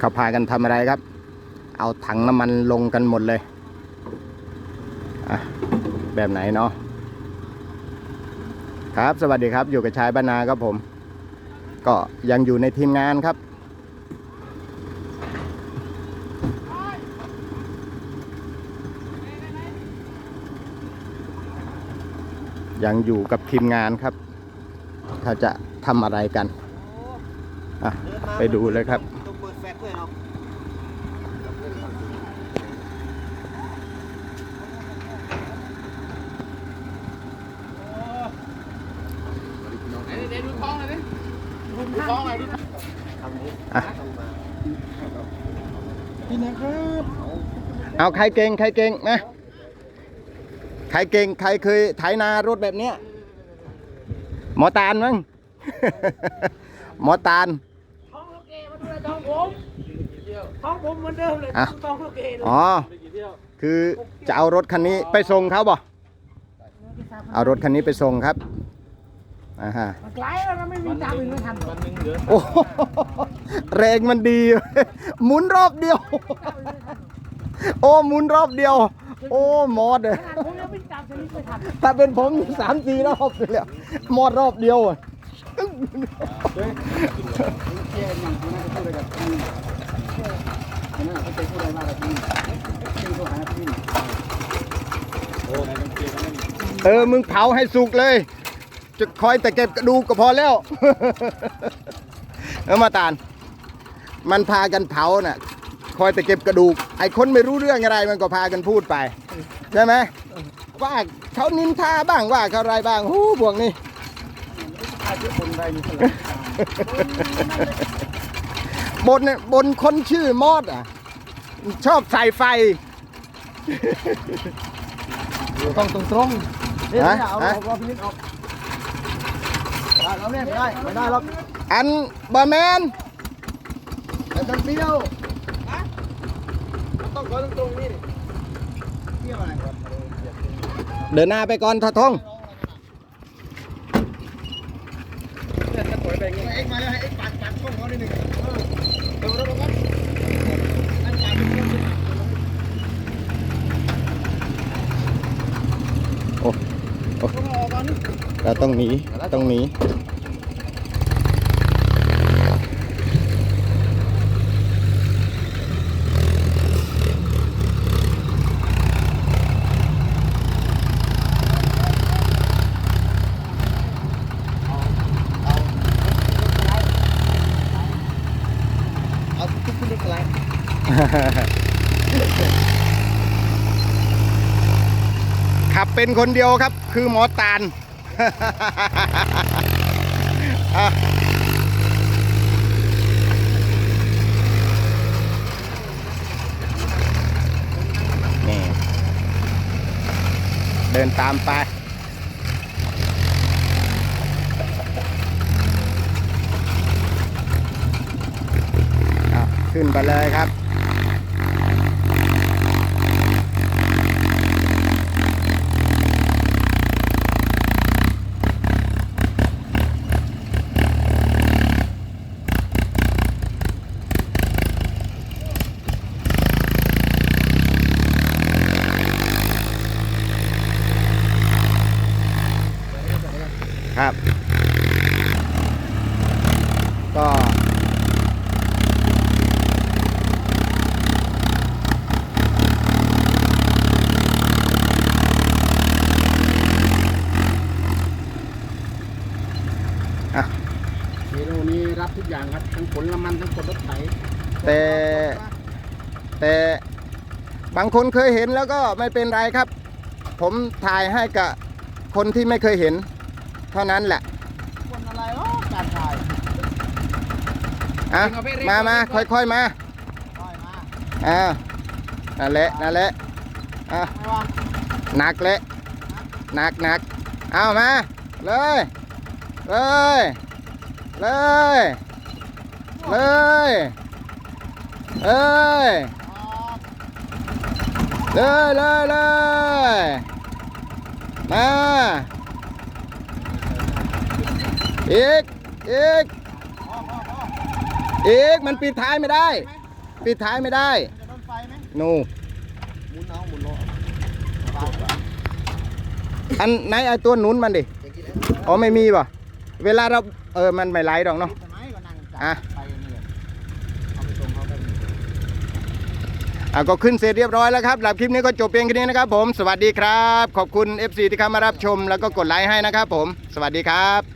เขาพากันทำอะไรครับ เอาถังน้ำมันลงกันหมดเลยแบบไหนเนาะครับสวัสดีครับอยู่กับชายบานนาครับผม ก็ยังอยู่ในทีมงานครับ ยังอยู่กับทีมงานครับเขาจะทำอะไรกัน อะ ไปดูเลยครับ ต้องเปิดแฟลชด้วยเนาะนี่นะครับเอาใครเก่งใครเก่งนะใครเก่งใครเคยไถนารถแบบเนี้ยหมอตาลมั้งหมอตาล ท้องลูกเกมาดูแลท้องผมท้องผมเหมือนเดิมเลยอะ ท้องลูกเกเลยอ๋อ คือจะเอารถคันนี้ไปส่งเขาบ่เอารถคันนี้ไปส่งครับอ่าฮะมันไกลแล้วเราไม่มีตามอื่นไม่ทันหรอกโอ้โหแรงมันดี หมุนรอบเดียว โอ้หมุนรอบเดียว โอ้หมอดเลยขนาดผมยังวิ่งตามชนิดไม่ทันถ้าเป็นผมสามสี่รอบเลยอะหมอดรอบเดียวอะ เออ มึงเผาให้สุกเลย จะคอยแต่เก็บกระดูกก็พอแล้ว เออมาตาล มันพากันเผาน่ะ คอยแต่เก็บกระดูก ไอ้คนไม่รู้เรื่องอะไรมันก็พากันพูดไป ใช่ไหมว่าเขานินทาบ้างว่าเขาอะไรบ้างหูพวกนี้ บนเนี่ยบนคนชื่อมอดอะ ชอบใส่ไฟ ต้องตรงตรงนี่ฮะเอาเอาเอพินิจออกได้แล้วเนี่ยไม่ได้ไม่ได้หรอกอันบะแมนแต่ต้องเบี้ยวต้องขอตรงๆนี่ดิเบี้ยวอะไรครับเดินหน้าไปก่อนทอทง ให้เอ็กมาแล้วให้เอ็กปาดปาดช่องเขานิดหนึ่งเออเดี๋ยวเราบอกว่านั่นปาดเป็นช่อง โอ้โอ้ ต้องออกก่อนนี่ เราต้องหนีต้องหนีเอาทุกทุกทุกอะไรขับเป็นคนเดียวครับ คือหมอตาล นี่ เดินตามไปขึ้นไปเลยครับ ครับ ก็อะเมนูนี้รับทุกอย่างครับ ทั้งผลละมันทั้งผลรถไถแต่ แต่บางคนเคยเห็นแล้วก็ไม่เป็นไรครับ ผมถ่ายให้กับคนที่ไม่เคยเห็น เท่านั้นแหละคนอะไรเนาะการถ่ายอะมามาค่อยๆมาปล่อยมาอ่านั่นแหละนั่นแหละอะไม่ว่าหนักเลยหนักหนักเอามา เลย เลย เลย เลยเอ้ยเลยเลยเลยมา เอีกอีกอีกมันปิดท้ายไม่ได้ ปิดท้ายไม่ได้จะโดนไฟไหมนูหมุนเอาหมุนรออันไหนไอตัวหนุนมันดิอ๋อไม่มีป่ะเวลาเราเออมันไม่ไหลดอกเนาะอะอะก็ขึ้นเสร็จเรียบร้อยแล้วครับหรับคลิปนี้ก็จบเพียงแค่นี้นะครับผม สวัสดีครับ ขอบคุณ FC ที่เข้ามารับชม แล้วก็กดไลค์ให้นะครับผม สวัสดีครับ